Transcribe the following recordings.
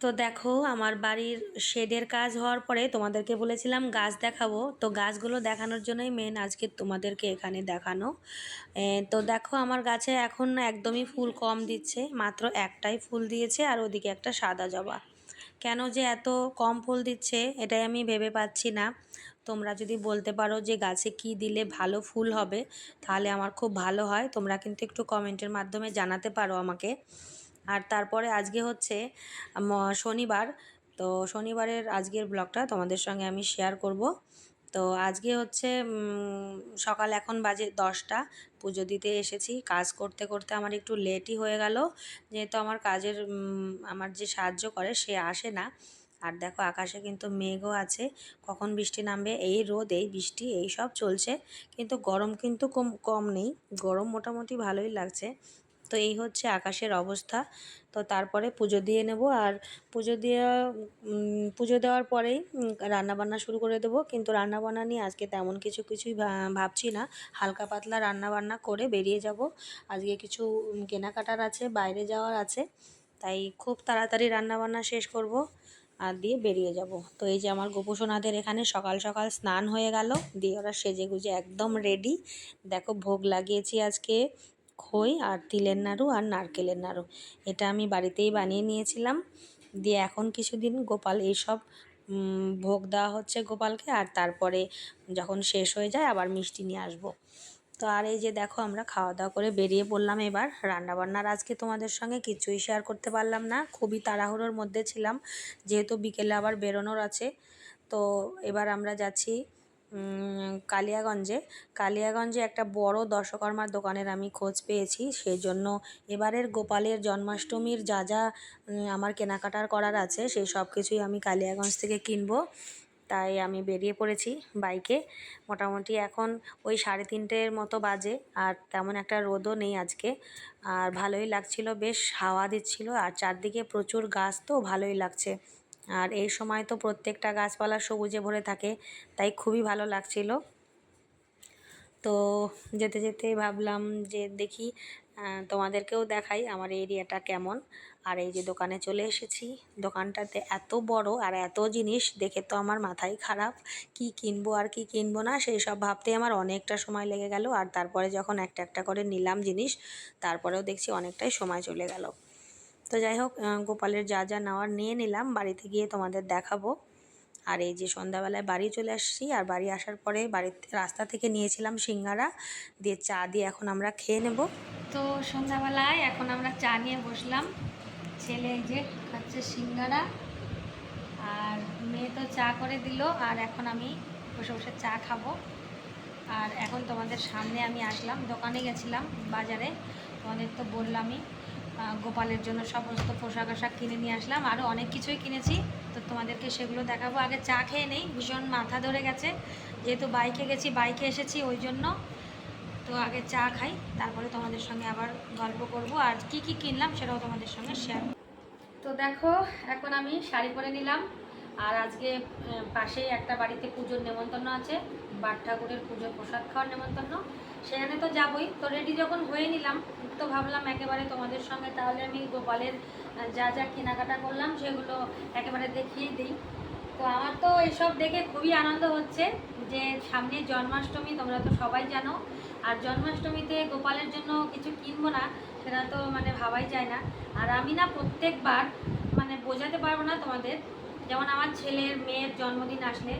তো দেখো, আমার বাড়ির শেডের কাজ হওয়ার পরে তোমাদেরকে বলেছিলাম গাছ দেখাবো। তো গাছগুলো দেখানোর জন্যই মেন আজকে তোমাদেরকে এখানে দেখানো। তো দেখো, আমার গাছে এখন একদমই ফুল কম দিচ্ছে, মাত্র একটাই ফুল দিয়েছে আর ওদিকে একটা সাদা জবা। কেন যে এত কম ফুল দিচ্ছে, এটাই আমি ভেবে পাচ্ছি না। তোমরা যদি বলতে পারো যে গাছে কি দিলে ভালো ফুল হবে, তাহলে আমার খুব ভালো হয়। তোমরা কিন্তু একটু কমেন্টের মাধ্যমে জানাতে পারো আমাকে। আর তারপরে আজকে হচ্ছে শনিবার। তো শনিবারের আজকের ব্লগটা তোমাদের সঙ্গে আমি শেয়ার করব। তো আজকে হচ্ছে সকাল এখন বাজে দশটা। পুজো দিতে এসেছি। কাজ করতে করতে আমার একটু লেটই হয়ে গেল। যেহেতু আমার কাজের আমার যে সাহায্য করে সে আসে না। আর দেখো আকাশে কিন্তু মেঘও আছে। কখন বৃষ্টি নামবে? এই রোদ, এই বৃষ্টি, এই সব চলছে। কিন্তু গরম কিন্তু কম কম নেই। গরম মোটামুটি ভালোই লাগছে। তো এই হচ্ছে আকাশের অবস্থা। তো তারপরে পুজো দিয়ে নেব আর পুজো উম, পুজো দেওয়ার পরেই রান্নাবান্না শুরু করে দেবো। কিন্তু রান্নাবান্না নিয়ে আজকে তেমন কিছু কিছুই ভাবছি না। হালকা পাতলা রান্নাবান্না করে বেরিয়ে যাব। আজকে কিছু কেনাকাটার আছে বাইরে যাওয়ার আছে। তাই খুব তাড়াতাড়ি রান্নাবান্না শেষ করব আর দিয়ে বেরিয়ে যাব। তো এই যে আমার গোপোষণাদের এখানে সকাল সকাল স্নান হয়ে গেল। দিয়ে ওরা সেজে গুজে একদম রেডি দেখো ভোগ লাগিয়েছি আজকে। খই আর তিলের নাড়ু আর নারকেলের নাড়ু। এটা আমি বাড়িতেই বানিয়ে নিয়েছিলাম। দিয়ে এখন কিছুদিন গোপাল এইসব ভোগ দেওয়া হচ্ছে গোপালকে আর তারপরে যখন শেষ হয়ে যায় আবার মিষ্টি নিয়ে আসব। তো আর এই যে দেখো আমরা খাওয়া দাওয়া করে বেরিয়ে পড়লাম এবার। রান্নাবান্নার আজকে তোমাদের সঙ্গে কিছুই শেয়ার করতে পারলাম না। খুবই তাড়াহুড়োর মধ্যে ছিলাম। যেহেতু বিকেলে আবার বেরোনোর আছে, তো এবার আমরা যাচ্ছি কালিয়াগঞ্জে। কালিয়াগঞ্জে একটা বড় দশকর্মার দোকানের আমি খোঁজ পেয়েছি সেই জন্য এবারের গোপালের জন্মাষ্টমীর যা যা আমার কেনাকাটার করার আছে, সেই সব কিছুই আমি কালিয়াগঞ্জ থেকে কিনবো। তাই আমি বেরিয়ে পড়েছি বাইকে। মোটামুটি এখন ওই সাড়ে তিনটের মতো বাজে, আর তেমন একটা রোদও নেই আজকে। আর ভালোই লাগছিল, বেশ হাওয়া দিচ্ছিল, আর চারদিকে প্রচুর গাছ তো, ভালোই লাগছে। আর এই সময় তো প্রত্যেকটা গাছপালা সবুজে ভরে থাকে, তাই খুবই ভালো লাগছিল। তো যেতে যেতে ভাবলাম যে দেখি তোমাদেরকেও দেখাই আমার এরিয়াটা কেমন। আর এই যে দোকানে চলে এসেছি, দোকানটাতে এত বড় আর এত জিনিস দেখে তো আমার মাথাই খারাপ। কি কিনবো আর কি কিনবো না, সেই সব ভাবতে আমার অনেকটা সময় লেগে গেল। আর তারপরে যখন একটা একটা করে নিলাম জিনিস, তারপরেও দেখছি অনেকটাই সময় চলে গেল। তো যাই হোক গোপালের যা যা নেওয়ার নিয়ে নিলাম, বাড়িতে গিয়ে তোমাদের দেখাবো। আর এই যে সন্ধ্যাবেলায় বাড়ি চলে আসছি, আর বাড়ি আসার পরে বাড়িতে রাস্তা থেকে নিয়েছিলাম সিঙ্গারা, দিয়ে চা দিয়ে এখন আমরা খেয়ে নেব। তো সন্ধ্যাবেলায় এখন আমরা চা নিয়ে বসলাম। ছেলে এই যে খাচ্ছে সিঙ্গারা, আর মেয়ে তো চা করে দিল, আর এখন আমি বসে বসে চা খাব। আর এখন তোমাদের সামনে আমি আসলাম, দোকানে গেছিলাম বাজারে, তোমাদের তো বললামই। গোপালের জন্য সমস্ত পোশাক আশাক কিনে নিয়ে আসলাম। আরও অনেক কিছুই কিনেছি। তো তোমাদেরকে সেগুলো দেখাবো। আগে চা খেয়ে নেই, ভীষণ মাথা ধরে গেছে। যেহেতু বাইকে গেছি, বাইকে এসেছি ওই জন্য। তো আগে চা খাই, তারপরে তোমাদের সঙ্গে আবার গল্প করব। আর কি কি কিনলাম সেটাও তোমাদের সঙ্গে শেয়ার তো দেখো, এখন আমি শাড়ি পরে নিলাম। আর আজকে পাশেই একটা বাড়িতে পুজোর নেমন্তন্ন আছে। বাট ঠাকুরের পুজোর প্রসাদ খাওয়ার নেমন্তন্ন। সেখানে তো যাবই। তো রেডি যখন হয়ে নিলাম, তো ভাবলাম একেবারে তোমাদের সঙ্গে, তাহলে আমি গোপালের যা যা কেনাকাটা করলাম, সেগুলো একেবারে দেখিয়ে দিই। তো আমার তো এসব দেখে খুবই আনন্দ হচ্ছে যে সামনে জন্মাষ্টমী, তোমরা তো সবাই জানো। আর জন্মাষ্টমীতে গোপালের জন্য কিছু কিনবো না, সেটা তো মানে ভাবাই যায় না। আর আমি না প্রত্যেকবার মানে বোঝাতে পারব না তোমাদের। যেমন আমার ছেলের মেয়ের জন্মদিন আসলে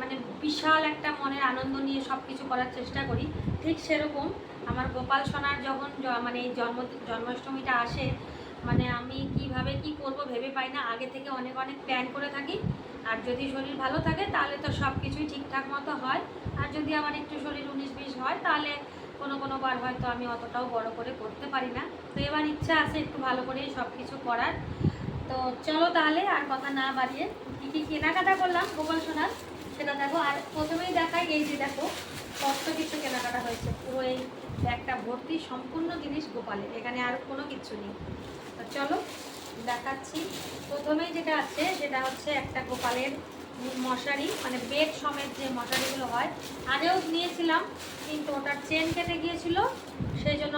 মানে বিশাল একটা মনের আনন্দ নিয়ে সব কিছু করার চেষ্টা করি। ঠিক সেরকম আমার গোপাল সোনার যখন মানে এই জন্ম, জন্মাষ্টমীটা আসে মানে আমি কীভাবে কি করব ভেবে পাই না। আগে থেকে অনেক অনেক প্ল্যান করে থাকি। আর যদি শরীর ভালো থাকে তাহলে তো সব কিছুই ঠিকঠাক মতো হয়। আর যদি আমার একটু শরীর উনিশ বিশ হয় তাহলে কোনো কোনো বার হয়তো আমি অতটাও বড় করে করতে পারি না। তো এবার ইচ্ছা আছে একটু ভালো করেই সব কিছু করার। তো চলো তাহলে আর কথা না বাড়িয়ে, কী কী কেনাকাটা করলাম গোপাল সোনার? সেটা দেখো আর প্রথমেই দেখাই এই যে দেখো কত কিছু কেনাকাটা হয়েছে। পুরো এই ব্যাগটা ভর্তি সম্পূর্ণ জিনিস গোপালের। এখানে আর কোনো কিছু নেই। তো চলো, দেখাচ্ছি। প্রথমেই যেটা আছে, সেটা হচ্ছে একটা গোপালের মশারি মানে বেড সমেত যে মশারিগুলো হয়। আগেও নিয়েছিলাম, কিন্তু ওটার চেন কেটে গিয়েছিল। সেই জন্য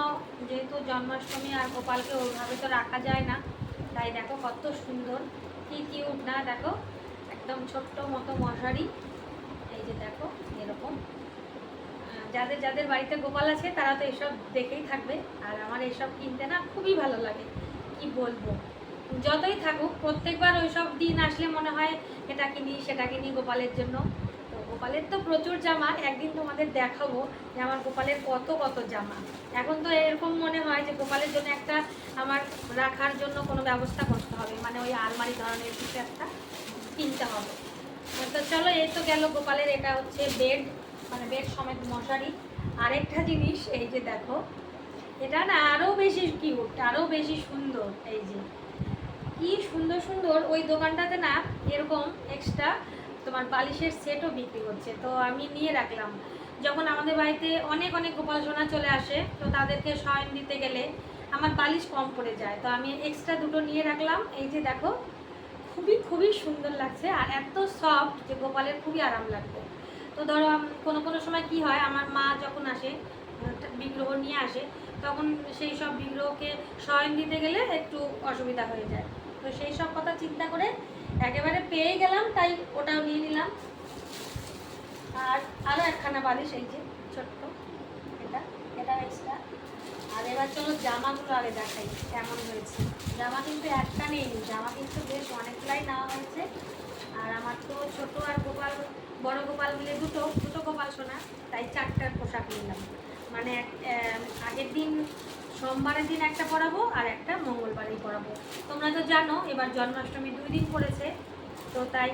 যেহেতু জন্মাষ্টমী আর গোপালকে ওইভাবে তো রাখা যায় না, তাই দেখো কত সুন্দর, কি কিউট না? দেখো, একদম ছোট্ট মতো মশারি। যে দেখো, এরকম। যাদের যাদের বাড়িতে গোপাল আছে, তারা তো এসব দেখেই থাকবে। আর আমার এসব কিনতে না খুবই ভালো লাগে। কি বলব? যতই থাকুক, প্রত্যেকবার ওইসব দিন আসলে মনে হয়, এটা কিনি, সেটা কিনি গোপালের জন্য। তো গোপালের তো প্রচুর জামা। একদিন তোমাদের দেখাবো যে আমার গোপালের কত কত জামা। এখন তো এরকম মনে হয় যে গোপালের জন্য একটা আমার রাখার জন্য কোনো ব্যবস্থা করতে হবে। মানে ওই আলমারি ধরনের কিছু একটা কিনতে হবে। তো চলো, এই তো গেল গোপালের, এটা হচ্ছে বেড মানে বেড সমেত মশারি। আরেকটা জিনিস, এই যে দেখো, এটা না আরও বেশি কিউট আরও বেশি সুন্দর, এই যে। কি সুন্দর সুন্দর, ওই দোকানটাতে না এরকম এক্সট্রা তোমার বালিশের সেটও বিক্রি হচ্ছে। তো আমি নিয়ে রাখলাম। যখন আমাদের বাড়িতে অনেক অনেক গোপাল সোনা চলে আসে, তো তাদেরকে শয়ন দিতে গেলে আমার বালিশ কম পড়ে যায়। তো আমি এক্সট্রা দুটো নিয়ে রাখলাম। এই যে দেখো খুবই খুবই সুন্দর লাগছে আর এত সফট যে গোপালের খুবই আরাম লাগবে। তো ধরো কোনো কোনো সময় কি হয়, আমার মা যখন আসে বিগ্রহ নিয়ে আসে, তখন সেই সব বিগ্রহকে শয়ন দিতে গেলে একটু অসুবিধা হয়ে যায়। তো সেই সব কথা চিন্তা করে একেবারে পেয়ে গেলাম, তাই ওটাও নিয়ে নিলাম। আর আরও একখানা বালিশ, এই যে ছোট্ট, এটা এটা এক্সট্রা আর এবার চলো জামাগুলো আগে দেখাই কেমন হয়েছে। জামা কিন্তু একটা নেই, জামা কিন্তু বেশ অনেকগুলাই নেওয়া হয়েছে। আর আমার তো ছোট আর গোপাল, বড় গোপাল মিলে দুটো দুটো গোপাল সোনা, তাই চারটার পোশাক নিলাম। মানে আগের দিন সোমবারের দিন একটা পরাবো আর একটা মঙ্গলবারেই পরাবো। তোমরা তো জানো, এবার জন্মাষ্টমী দুই দিন পড়েছে, তো তাই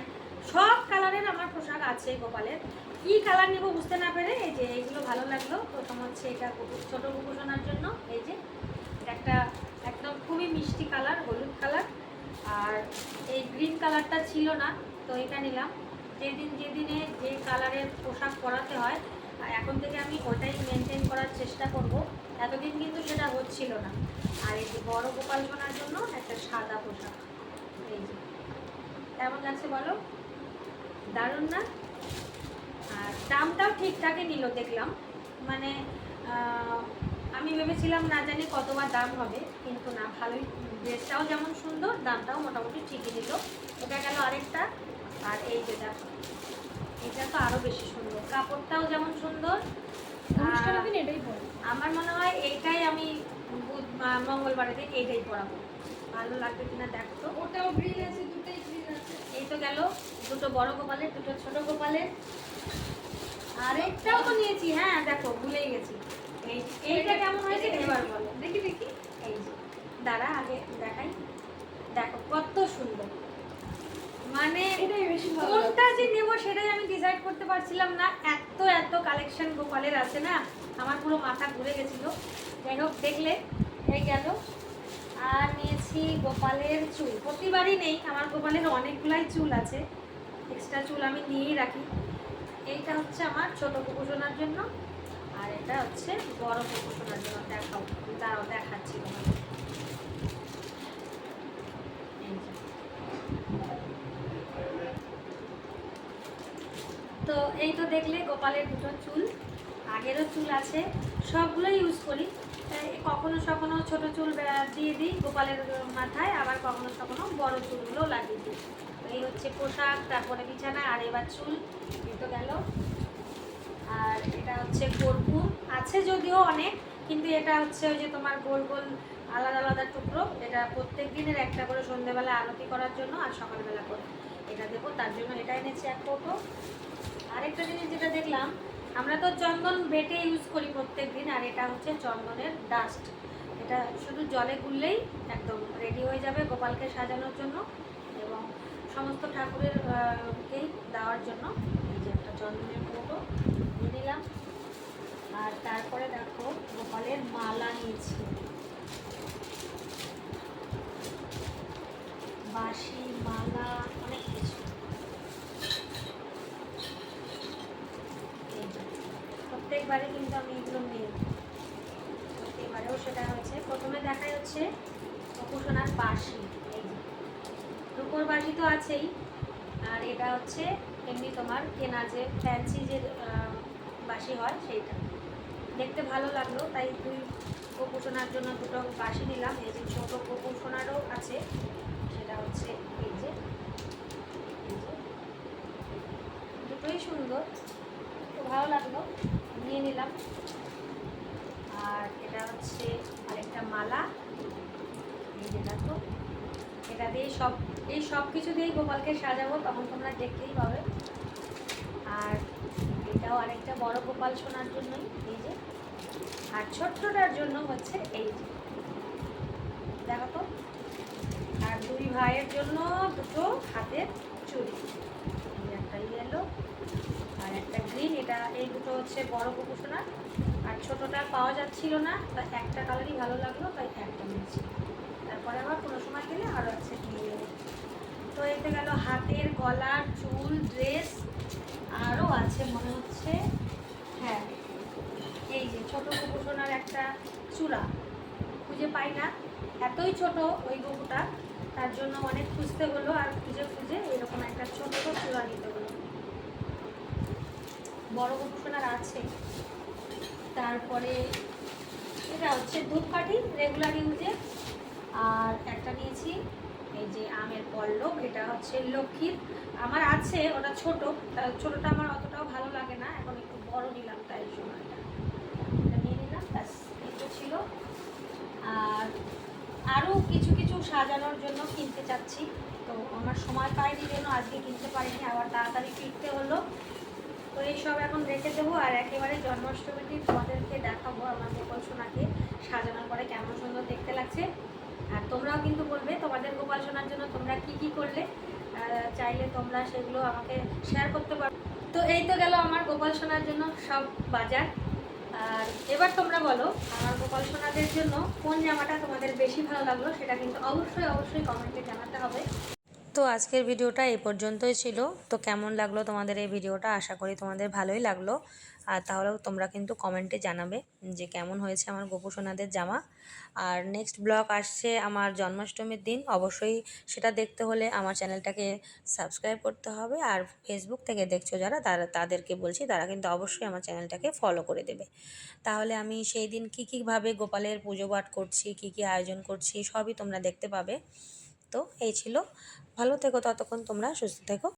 সব কালারের আমার পোশাক আছে গোপালের কি কালার নেব বুঝতে না পেরে এই যে এইগুলো ভালো লাগল। প্রথম হচ্ছে এটা ছোটো ছোট জন্য। এই যে একটা একদম খুবই মিষ্টি কালার, হলুদ কালার। আর এই গ্রিন কালারটা ছিল না, তো এটা নিলাম। যেদিন যেদিনে যে কালারের পোশাক পরাতে হয় এখন থেকে আমি ওটাই মেনটেন করার চেষ্টা করব। এতদিন কিন্তু সেটা হচ্ছিল না। আর এই যে বড় গোপাল জন্য একটা সাদা পোশাক। এই যে। কেমন লাগছে বলো? দারুণ না? আর দামটাও ঠিকঠাকই নিল দেখলাম। মানে আমি ভেবেছিলাম না জানি কতবার দাম হবে কিন্তু না ভালোই ড্রেসটাও যেমন সুন্দর দামটাও মোটামুটি ঠিকই নিল। এটা গেল আরেকটা। আর এই যে দেখো এটা তো আরও বেশি সুন্দর। কাপড়টাও যেমন সুন্দর। এটাই আমার মনে হয় এইটাই আমি বুধ আহ, মঙ্গলবারের দিন এইটাই পরাবো। ভালো লাগবে কিনা দেখতো ওটাও গ্রিন আছে দুটোই গ্রিন আছে। এই তো গেল দুটো বড় গোপালের দুটো ছোট গোপালের। আর একটাও তো নিয়েছি হ্যাঁ দেখো ভুলেই গেছি। এই এইটা কেমন হয়েছে এবার বলো। দেখি দেখি। এই যে দাঁড়া আগে দেখাই। দেখো কত সুন্দর। মানে কোনটা যে নেব সেটাই আমি ডিসাইড করতে পারছিলাম না। এত এত কালেকশন গোপালের আছে না? আমার পুরো মাথা ঘুরে গেছিল। যাই হোক দেখলে এই গেল। আর নিয়েছি গোপালের চুল। প্রতিবারই নেই আমার গোপালের অনেকগুলাই চুল আছে। এক্সট্রা চুল আমি নিয়েই রাখি। এইটা হচ্ছে আমার ছোট কুকুরসোনার জন্য, আর এটা হচ্ছে বড় কুকুরসোনার জন্য দেখাও দাঁড়াও দেখাচ্ছি। তো এই তো দেখলে গোপালের দুটো চুল, আগেরও চুল আছে সবগুলো ইউজ করি। কখনো সখনো ছোট চুল দিয়ে দিই গোপালের মাথায়, আবার কখনো সখনো বড় চুলগুলো লাগিয়ে দিই। এই হচ্ছে পোশাক, তারপরে বিছানা আর এবার চুল। তো গেল। আর এটা হচ্ছে কর্পূর। আছে যদিও অনেক, কিন্তু এটা হচ্ছে ওই যে তোমার গোল গোল আলাদা আলাদা টুকরো। এটা প্রত্যেক দিনের একটা করে সন্ধ্যেবেলা আরতি করার জন্য আর সকালবেলা করে এটা দেবো, তার জন্য এটা এনেছি এক কৌটো আরেকটা জিনিস যেটা দেখলাম, আমরা তো চন্দন বেটে ইউজ করি প্রত্যেক দিন, আর এটা হচ্ছে চন্দনের ডাস্ট এটা শুধু জলে গুললেই একদম রেডি হয়ে যাবে গোপালকে সাজানোর জন্য। সমস্ত ঠাকুরের কেই দেওয়ার জন্য এই যে একটা চন্দনের কৌটো দিয়ে নিলাম। আর তারপরে দেখো গোপালের মালা নিয়েছি। ফ্যান্সি তো আছেই। আর এটা হচ্ছে এমনি তোমার কেনা যে ফ্যান্সি যে বাসি হয় সেইটা। দেখতে ভালো লাগল, তাই দুই গোপোষণার জন্য দুটো বাসি নিলাম। এই যে ছোটো গোপোষণারও আছে, সেটা হচ্ছে এই যে দুটোই সুন্দর ভালো লাগল, নিয়ে নিলাম। আর এটা হচ্ছে আরেকটা মালা, এই যে তো সব, এই সব কিছু দিয়েই গোপালকে সাজাবো, তখন তোমরা দেখতেই পাবে। আর এটাও আরেকটা বড় গোপাল শোনার জন্যই, এই যে। আর ছোট্টটার জন্য হচ্ছে এই যে। দেখো তো। আর দুই ভাইয়ের জন্য দুটো হাতের চুড়ি। একটা ইয়েলো আর একটা গ্রিন এটা, এই দুটো হচ্ছে বড় কুকুশোনা আর ছোটোটা পাওয়া যাচ্ছিল না, তাই একটা কালারই ভালো লাগল, তাই একটা নিয়েছি। তারপরে আবার কোনো সময় গেলে আরও আছে নিয়ে নেব। তো এতে গেল হাতের গলার চুল ড্রেস আরও আছে মনে হচ্ছে। হ্যাঁ এই যে ছোট কুকুশোনার একটা চূড়া খুঁজে পাই না, এতই ছোট ওই গপুটা তার জন্য অনেক খুঁজতে হলো আর খুঁজে খুঁজে এরকম একটা ছোট চূড়া নিতে হলো। বড় গপুসোনার আছে। তারপরে এটা হচ্ছে ধূপকাঠি রেগুলার ইউজে আর একটা নিয়েছি, এই যে আমের পল্লব, এটা হচ্ছে লক্ষ্মীর। আমার আছে, ওটা ছোট ছোটটা আমার অতটাও ভালো লাগে না, এখন একটু বড় নিলাম, তাই জন্য এটা। এটা নিয়ে নিলাম, ব্যাস একটু ছিল। আর আরও কিছু কিছু সাজানোর জন্য কিনতে চাচ্ছি, তো আমার সময় পাইনি জন্য আজকে কিনতে পারিনি, আবার তাড়াতাড়ি ফিরতে হলো। তো এইসব এখন রেখে দেবো, আর একেবারে জন্মাষ্টমীতে তোমাদেরকে দেখাবো আমাদের সোনাকে সাজানোর পরে কেমন সুন্দর দেখতে লাগছে। আর তোমরাও কিন্তু বলবে তোমাদের গোপাল শোনার জন্য তোমরা কি কি করলে চাইলে তোমরা সেগুলো আমাকে শেয়ার করতে পারো। তো এই তো গেল আমার গোপাল শোনার জন্য সব বাজার। আর এবার তোমরা বলো, আমার গোপাল সোনাদের জন্য কোন জামাটা তোমাদের বেশি ভালো লাগল সেটা কিন্তু অবশ্যই অবশ্যই কমেন্টে জানাতে হবে। তো আজকের ভিডিওটা এই পর্যন্তই ছিল। তো কেমন লাগল তোমাদের এই ভিডিওটা? আশা করি তোমাদের ভালোই লাগল। আর তাহলেও তোমরা কিন্তু কমেন্টে জানাবে যে কেমন হয়েছে আমার গোপুসোনাদের জামা। আর নেক্সট ব্লগ আসছে আমার জন্মাষ্টমীর দিন। অবশ্যই সেটা দেখতে হলে আমার চ্যানেলটাকে সাবস্ক্রাইব করতে হবে। আর ফেসবুক থেকে দেখছ যারা, তারা, তাদেরকে বলছি, তারা কিন্তু অবশ্যই আমার চ্যানেলটাকে ফলো করে দেবে। তাহলে আমি সেই দিন কী কীভাবে গোপালের পুজো পাঠ করছি, কী কী আয়োজন করছি, সবই তোমরা দেখতে পাবে। তো এই ছিল ভালো থেকো ততক্ষণ তোমরা সুস্থ থেকো।